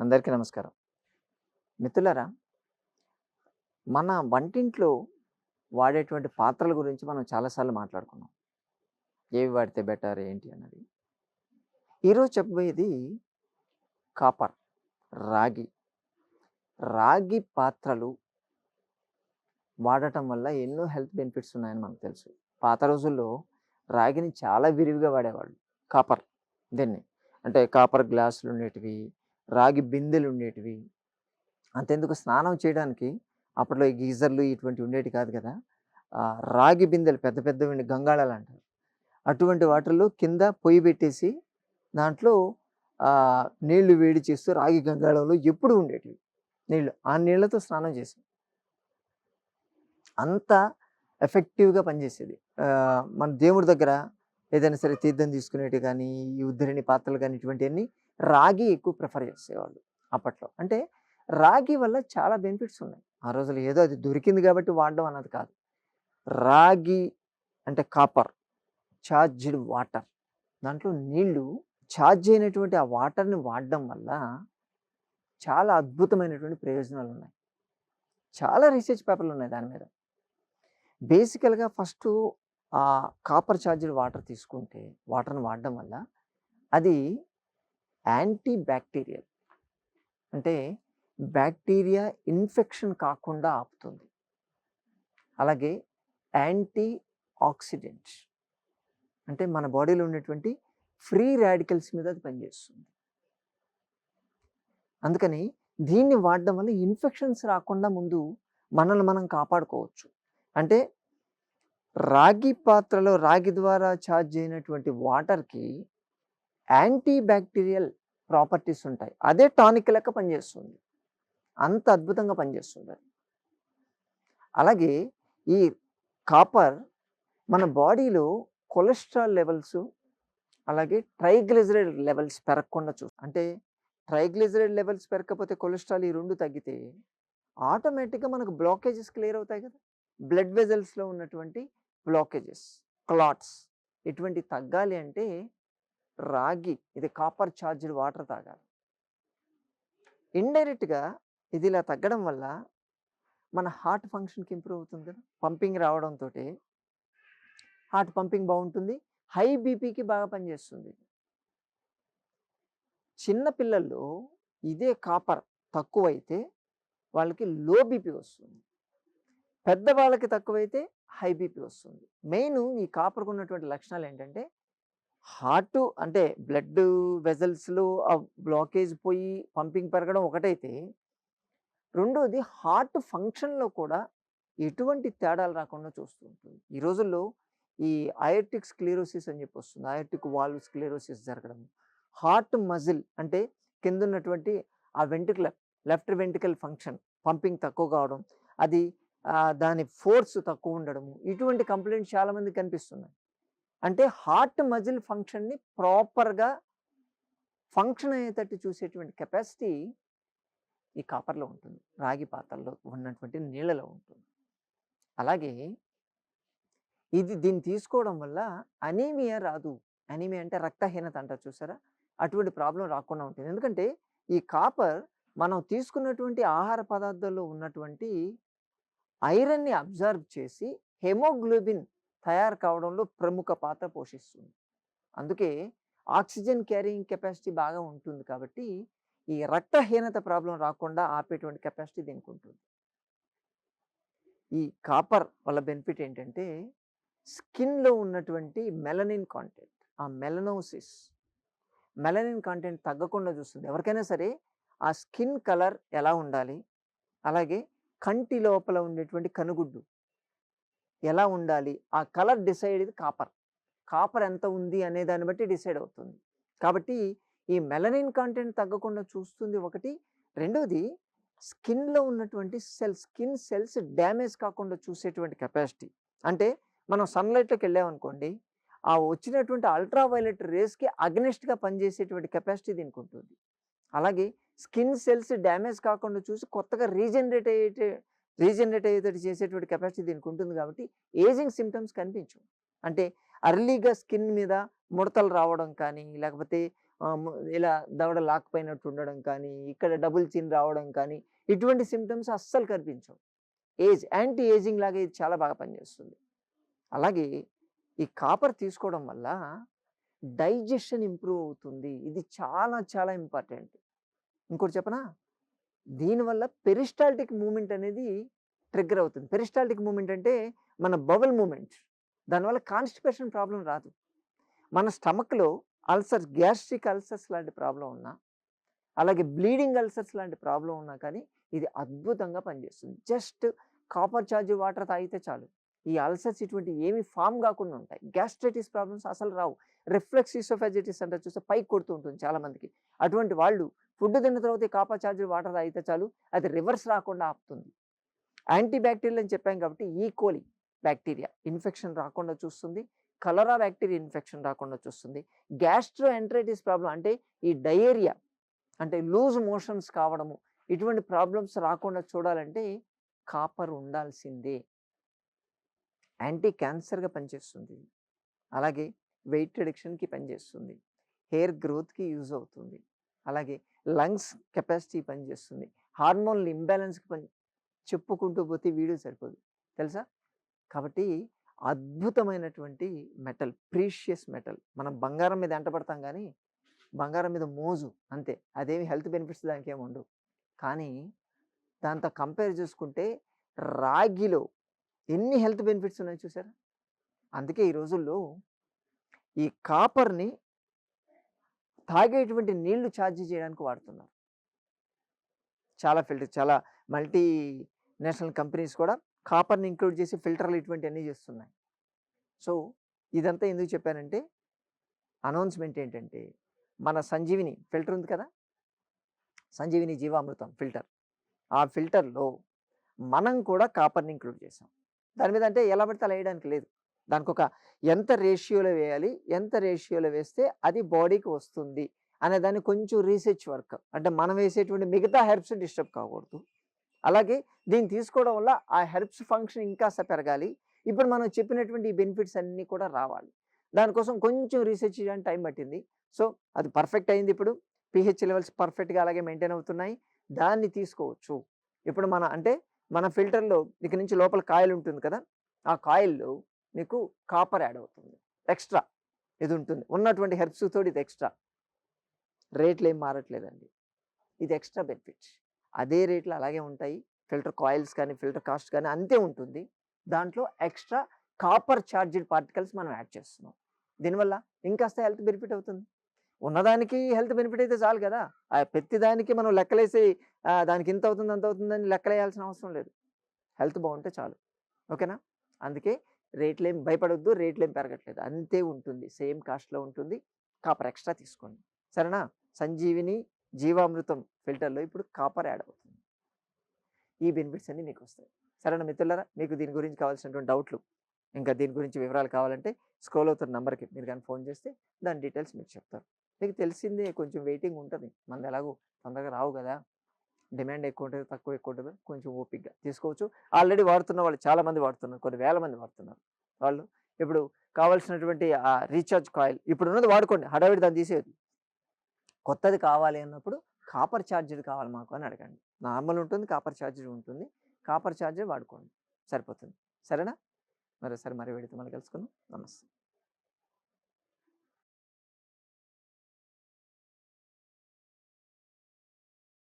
అందరికీ నమస్కారం. మిత్రులారా మన వంటింట్లో వాడేటువంటి పాత్రల గురించి మనం చాలాసార్లు మాట్లాడుకున్నాం. ఏవి వాడితే బెటర్ ఏంటి అన్నది. ఈరోజు చెప్పబోయేది కాపర్ రాగి. రాగి పాత్రలు వాడటం వల్ల ఎన్నో హెల్త్ బెనిఫిట్స్ ఉన్నాయని మనకు తెలుసు. పాత రోజుల్లో రాగిని చాలా విరివిగా వాడేవాళ్ళు కాపర్ దీన్ని. అంటే కాపర్ గ్లాసులు ఉండేటివి రాగి బిందెలు ఉండేటివి. అంతెందుకు స్నానం చేయడానికి అప్పట్లో ఈ గీజర్లు ఇటువంటి ఉండేటి కాదు కదా. రాగి బిందెలు పెద్ద పెద్దవి గంగాళాలు అంటారు. అటువంటి వాటర్లో కింద పొయ్యి పెట్టేసి దాంట్లో నీళ్ళు వేడి చేస్తూ రాగి గంగాళంలో ఎప్పుడు ఉండేటివి. నీళ్ళు ఆ నీళ్ళతో స్నానం చేసి అంత ఎఫెక్టివ్గా పనిచేసేది. మన దేవుడి దగ్గర ఏదైనా సరే తీర్థం తీసుకునేటి కానీ ఈ ఉద్ధరిణి పాత్రలు కానీ ఇటువంటివన్నీ రాగి ఎక్కువ ప్రిఫర్ చేసేవాళ్ళు అప్పట్లో. అంటే రాగి వల్ల చాలా బెనిఫిట్స్ ఉన్నాయి. ఆ రోజుల్లో ఏదో అది దొరికింది కాబట్టి వాడడం అన్నది కాదు. రాగి అంటే కాపర్ ఛార్జ్డ్ వాటర్. దాంట్లో నీళ్ళు ఛార్జ్ అయినటువంటి ఆ వాటర్ని వాడడం వల్ల చాలా అద్భుతమైనటువంటి ప్రయోజనాలు ఉన్నాయి. చాలా రీసెర్చ్ పేపర్లు ఉన్నాయి దాని మీద. బేసికల్గా ఫస్ట్ ఆ కాపర్ ఛార్జ్డ్ వాటర్ తీసుకుంటే వాటర్ని వాడడం వల్ల అది యాంటీ బ్యాక్టీరియల్ అంటే బ్యాక్టీరియా ఇన్ఫెక్షన్ కాకుండా ఆపుతుంది. అలాగే యాంటీ ఆక్సిడెంట్స్ అంటే మన బాడీలో ఉన్నటువంటి ఫ్రీ రాడికల్స్ మీద అది పనిచేస్తుంది. అందుకని దీన్ని వాడడం వల్ల ఇన్ఫెక్షన్స్ రాకుండా ముందు మనల్ని మనం కాపాడుకోవచ్చు. అంటే రాగి పాత్రలో రాగి ద్వారా ఛార్జ్ అయినటువంటి వాటర్కి యాంటీ బ్యాక్టీరియల్ ప్రాపర్టీస్ ఉంటాయి. అదే టానిక్ లెక్క పనిచేస్తుంది. అంత అద్భుతంగా పనిచేస్తుంది అది. అలాగే ఈ కాపర్ మన బాడీలో కొలెస్ట్రాల్ లెవెల్స్ అలాగే ట్రైగ్లిజరైడ్ లెవెల్స్ పెరగకుండా చూ అంటే ట్రైగ్లిజరైడ్ లెవెల్స్ పెరగకపోతే కొలెస్ట్రాల్ ఈ రెండు తగ్గితే ఆటోమేటిక్గా మనకు బ్లాకేజెస్ క్లియర్ అవుతాయి కదా. బ్లడ్ వెజల్స్లో ఉన్నటువంటి బ్లాకేజెస్ క్లాట్స్ ఇటువంటి తగ్గాలి అంటే రాగి ఇది కాపర్ ఛార్జ్డ్ వాటర్ తాగాలి. ఇండైరెక్ట్గా ఇది ఇలా తగ్గడం వల్ల మన హార్ట్ ఫంక్షన్కి ఇంప్రూవ్ అవుతుంది కదా? పంపింగ్ రావడంతో హార్ట్ పంపింగ్ బాగుంటుంది. హై బీపీకి బాగా పనిచేస్తుంది చిన్న పిల్లల్లో ఇదే కాపర్ తక్కువైతే వాళ్ళకి లో బీపీ వస్తుంది. పెద్దవాళ్ళకి తక్కువైతే హై బీపీ వస్తుంది. మెయిన్ ఈ కాపర్కు ఉన్నటువంటి లక్షణాలు ఏంటంటే హార్ట్ అంటే బ్లడ్ వెజల్స్లో ఆ బ్లాకేజ్ పోయి పంపింగ్ పెరగడం ఒకటైతే రెండోది హార్ట్ ఫంక్షన్లో కూడా ఎటువంటి తేడాలు రాకుండా చూస్తూ ఉంటుంది. ఈ రోజుల్లో ఈ అయోటిక్ స్క్లీరోసిస్ అని చెప్పి వస్తుంది. అయోటిక్ వాల్వ్ స్క్లీరోసిస్ జరగడం. హార్ట్ మజిల్ అంటే కింద ఉన్నటువంటి ఆ వెంట్రుకల లెఫ్ట్ వెంట్రికల్ ఫంక్షన్ పంపింగ్ తక్కువ కావడం అది దాని ఫోర్స్ తక్కువ ఉండడము ఇటువంటి కంప్లైంట్స్ చాలామంది కనిపిస్తున్నాయి. అంటే హార్ట్ మజిల్ ఫంక్షన్ని ప్రాపర్గా ఫంక్షన్ అయ్యేటట్టు చూసేటువంటి కెపాసిటీ ఈ కాపర్లో ఉంటుంది. రాగి పాత్రల్లో ఉన్నటువంటి నీళ్ళలో ఉంటుంది. అలాగే ఇది దీన్ని తీసుకోవడం వల్ల అనీమియా రాదు. అనీమియా అంటే రక్తహీనత అంటారు చూసారా? అటువంటి ప్రాబ్లం రాకుండా ఉంటుంది. ఎందుకంటే ఈ కాపర్ మనం తీసుకున్నటువంటి ఆహార పదార్థాల్లో ఉన్నటువంటి ఐరన్ని అబ్జర్వ్ చేసి హెమోగ్లోబిన్ తయారు కావడంలో ప్రముఖ పాత్ర పోషిస్తుంది. అందుకే ఆక్సిజన్ క్యారింగ్ కెపాసిటీ బాగా ఉంటుంది కాబట్టి ఈ రక్తహీనత ప్రాబ్లం రాకుండా ఆపేటువంటి కెపాసిటీ దీనికి ఉంటుంది ఈ కాపర్ వల్ల బెనిఫిట్ ఏంటంటే స్కిన్లో ఉన్నటువంటి మెలనిన్ కాంటెంట్ ఆ మెలనోసిస్. మెలనిన్ కాంటెంట్ తగ్గకుండా చూస్తుంది. ఎవరికైనా సరే ఆ స్కిన్ కలర్ ఎలా ఉండాలి? అలాగే కంటి లోపల ఉండేటువంటి కనుగుడ్డు. ఎలా ఉండాలి? ఆ కలర్ డిసైడ్ ఇది కాపర్. కాపర్ ఎంత ఉంది అనే దాన్ని బట్టి డిసైడ్ అవుతుంది. కాబట్టి ఈ మెలనిన్ కంటెంట్ తగ్గకుండా చూస్తుంది ఒకటి. రెండోది స్కిన్లో ఉన్నటువంటి సెల్స్ స్కిన్ సెల్స్ డ్యామేజ్ కాకుండా చూసేటువంటి కెపాసిటీ. అంటే మనం సన్లైట్లోకి వెళ్ళామనుకోండి ఆ వచ్చినటువంటి అల్ట్రా వైలెట్ రేస్కి అగ్నెస్ట్గా పనిచేసేటువంటి కెపాసిటీ దీనికి ఉంటుంది. అలాగే స్కిన్ సెల్స్ డ్యామేజ్ కాకుండా చూసి కొత్తగా రీజనరేట్ అయ్యే రీజనరేట్ అయ్యేటట్టు చేసేటువంటి కెపాసిటీ దీనికి ఉంటుంది కాబట్టి ఏజింగ్ సిమ్టమ్స్ కనిపించవు. అంటే అర్లీగా స్కిన్ మీద ముడతలు రావడం కానీ లేకపోతే ఇలా దవడ లాక్పోయినట్టు ఉండడం కానీ ఇక్కడ డబుల్ చిన్ రావడం కానీ ఇటువంటి సిమ్టమ్స్ అస్సలు కనిపించవు. ఏజ్ యాంటీ ఏజింగ్ లాగా ఇది చాలా బాగా పనిచేస్తుంది. అలాగే ఈ కాపర్ తీసుకోవడం వల్ల డైజెషన్ ఇంప్రూవ్ అవుతుంది. ఇది చాలా చాలా ఇంపార్టెంట్. ఇంకోటి చెప్పనా? దీనివల్ల పెరిస్టాల్టిక్ మూమెంట్ అనేది ట్రిగ్గర్ అవుతుంది. పెరిస్టాల్టిక్ మూమెంట్ అంటే మన బబుల్ మూమెంట్. దానివల్ల కాన్స్టిపేషన్ ప్రాబ్లం రాదు. మన స్టమక్లో అల్సర్స్ గ్యాస్ట్రిక్ అల్సర్స్ లాంటి ప్రాబ్లం ఉన్నా అలాగే బ్లీడింగ్ అల్సర్స్ లాంటి ప్రాబ్లం ఉన్నా కానీ ఇది అద్భుతంగా పనిచేస్తుంది. జస్ట్ కాపర్ ఛార్జ్ వాటర్ తాగితే చాలు. ఈ అల్సర్స్ ఇటువంటి ఏమి ఫామ్ కాకుండా ఉంటాయి. గ్యాస్ట్రైటిస్ ప్రాబ్లమ్స్ అసలు రావు. రిఫ్లెక్స్ ఇసోఫెజిటిస్ అంటే చూస్తే పైకి కొడుతూ ఉంటుంది చాలామందికి. అటువంటి వాళ్ళు ఫుడ్ తిన్న తర్వాత కాపా కాపర్ వాటర్ తాగితే చాలు అది రివర్స్ రాకుండా ఆపుతుంది. యాంటీ బ్యాక్టీరియల్ అని చెప్పాం కాబట్టి ఈ బ్యాక్టీరియా ఇన్ఫెక్షన్ రాకుండా చూస్తుంది కలరా బ్యాక్టీరియా ఇన్ఫెక్షన్ రాకుండా చూస్తుంది. గ్యాస్ట్రో ఎంట్రైటిస్ ప్రాబ్లం అంటే ఈ డయేరియా అంటే లూజ్ మోషన్స్ కావడము ఇటువంటి ప్రాబ్లమ్స్ రాకుండా చూడాలంటే కాపర్ ఉండాల్సిందే. యాంటీ క్యాన్సర్గా పనిచేస్తుంది. అలాగే వెయిట్ రిడక్షన్కి పనిచేస్తుంది. హెయిర్ గ్రోత్కి యూజ్ అవుతుంది. అలాగే లంగ్స్ కెపాసిటీ పనిచేస్తుంది. హార్మోన్ ఇంబ్యాలెన్స్కి పని చెప్పుకుంటూ పోతే వీడియో సరిపోదు. తెలుసా? కాబట్టి అద్భుతమైనటువంటి మెటల్ ప్రీషియస్ మెటల్. మనం బంగారం మీద ఎంటపడతాం కానీ బంగారం మీద మోజు అంతే. అదేమి హెల్త్ బెనిఫిట్స్ దానికి ఏమి ఉండవు. కానీ దాంతో కంపేర్ చేసుకుంటే రాగిలో ఎన్ని హెల్త్ బెనిఫిట్స్ ఉన్నాయో చూసారా? అందుకే ఈ రోజుల్లో ఈ కాపర్ని తాగేటువంటి నీళ్ళు ఛార్జ్ చేయడానికి వాడుతున్నారు. చాలా ఫిల్టర్ చాలా మల్టీ నేషనల్ కంపెనీస్ కూడా కాపర్ని ఇంక్లూడ్ చేసి ఫిల్టర్లు ఇటువంటి అన్నీ చేస్తున్నాయి. సో ఇదంతా ఎందుకు చెప్పానంటే అనౌన్స్మెంట్ ఏంటంటే మన సంజీవిని ఫిల్టర్ ఉంది కదా? సంజీవిని జీవామృతం ఫిల్టర్. ఆ ఫిల్టర్లో మనం కూడా కాపర్ని ఇంక్లూడ్ చేసాం. దాని మీద అంటే ఎలా పడితే అలా వేయడానికి లేదు. దానికి ఒక ఎంత రేషియోలో వేయాలి ఎంత రేషియోలో వేస్తే అది బాడీకి వస్తుంది అనే దాన్ని కొంచెం రీసెర్చ్ వర్క్. అంటే మనం వేసేటువంటి మిగతా హెర్బ్స్ డిస్టర్బ్ కాకూడదు. అలాగే దీన్ని తీసుకోవడం వల్ల ఆ హెర్బ్స్ ఫంక్షన్ ఇంకాస్త పెరగాలి. ఇప్పుడు మనం చెప్పినటువంటి ఈ బెనిఫిట్స్ అన్నీ కూడా రావాలి. దానికోసం కొంచెం రీసెర్చ్ చేయడానికి టైం పట్టింది. సో అది పర్ఫెక్ట్ అయింది ఇప్పుడు. పిహెచ్ లెవెల్స్ పర్ఫెక్ట్గా అలాగే మెయింటైన్ అవుతున్నాయి. దాన్ని తీసుకోవచ్చు. ఇప్పుడు మన అంటే మన ఫిల్టర్లో ఇక నుంచి లోపల కాయిల్ ఉంటుంది కదా ఆ కాయిల్లో మీకు కాపర్ యాడ్ అవుతుంది. ఎక్స్ట్రా ఇది ఉంటుంది. ఉన్నటువంటి హెర్బ్స్ తోటి ఇది ఎక్స్ట్రా రేట్లు ఏం మారట్లేదండి. ఇది ఎక్స్ట్రా బెనిఫిట్ అదే రేట్లు అలాగే ఉంటాయి. ఫిల్టర్ కాయిల్స్ కానీ ఫిల్టర్ కాస్ట్ కానీ అంతే ఉంటుంది. దాంట్లో ఎక్స్ట్రా కాపర్ ఛార్జ్డ్ పార్టికల్స్ మనం యాడ్ చేస్తున్నాం. దీనివల్ల ఇంకాస్త హెల్త్ బెనిఫిట్ అవుతుంది. ఉన్నదానికి హెల్త్ బెనిఫిట్ అయితే చాలు కదా. ఆ ప్రతి దానికి మనం లెక్కలేసి దానికి ఇంత అవుతుంది అంత అవుతుందని లెక్కలేయాల్సిన అవసరం లేదు. హెల్త్ బాగుంటే చాలు. ఓకేనా? అందుకే రేట్లేం భయపడొద్దు రేట్లేం పెరగట్లేదు. అంతే ఉంటుంది. సేమ్ కాస్ట్లో ఉంటుంది. కాపర్ ఎక్స్ట్రా తీసుకోండి. సరేనా? సంజీవిని జీవామృతం ఫిల్టర్లో ఇప్పుడు కాపర్ యాడ్ అవుతుంది. ఈ బెనిఫిట్స్ అన్నీ మీకు వస్తాయి సరేనా మిత్రులరా? మీకు దీని గురించి కావాల్సినటువంటి డౌట్లు ఇంకా దీని గురించి వివరాలు కావాలంటే స్క్రోల్ అవుతున్న నెంబర్కి మీరు కానీ ఫోన్ చేస్తే దాని డీటెయిల్స్ మీకు చెప్తారు. మీకు తెలిసిందే కొంచెం వెయిటింగ్ ఉంటుంది. మనది ఎలాగో తొందరగా రావు కదా? డిమాండ్ ఎక్కువ ఉంటుంది తక్కువ ఎక్కువ ఉంటుంది కొంచెం ఓపిక్గా తీసుకోవచ్చు. ఆల్రెడీ వాడుతున్న వాళ్ళు చాలా మంది వాడుతున్నారు కొన్ని వేల మంది వాడుతున్నారు. వాళ్ళు ఇప్పుడు కావాల్సినటువంటి ఆ రీఛార్జ్ కాయిల్ ఇప్పుడు ఉన్నది వాడుకోండి హడావిడి దాన్ని తీసేది కొత్తది కావాలి అన్నప్పుడు కాపర్ ఛార్జర్ కావాలి మాకు అని అడగండి. నార్మల్ ఉంటుంది కాపర్ ఛార్జర్ ఉంటుంది కాపర్ ఛార్జర్ వాడుకోండి. సరిపోతుంది. సరేనా? మరి సరే మరి వెళితే మళ్ళీ కలుసుకుందాం. నమస్తే.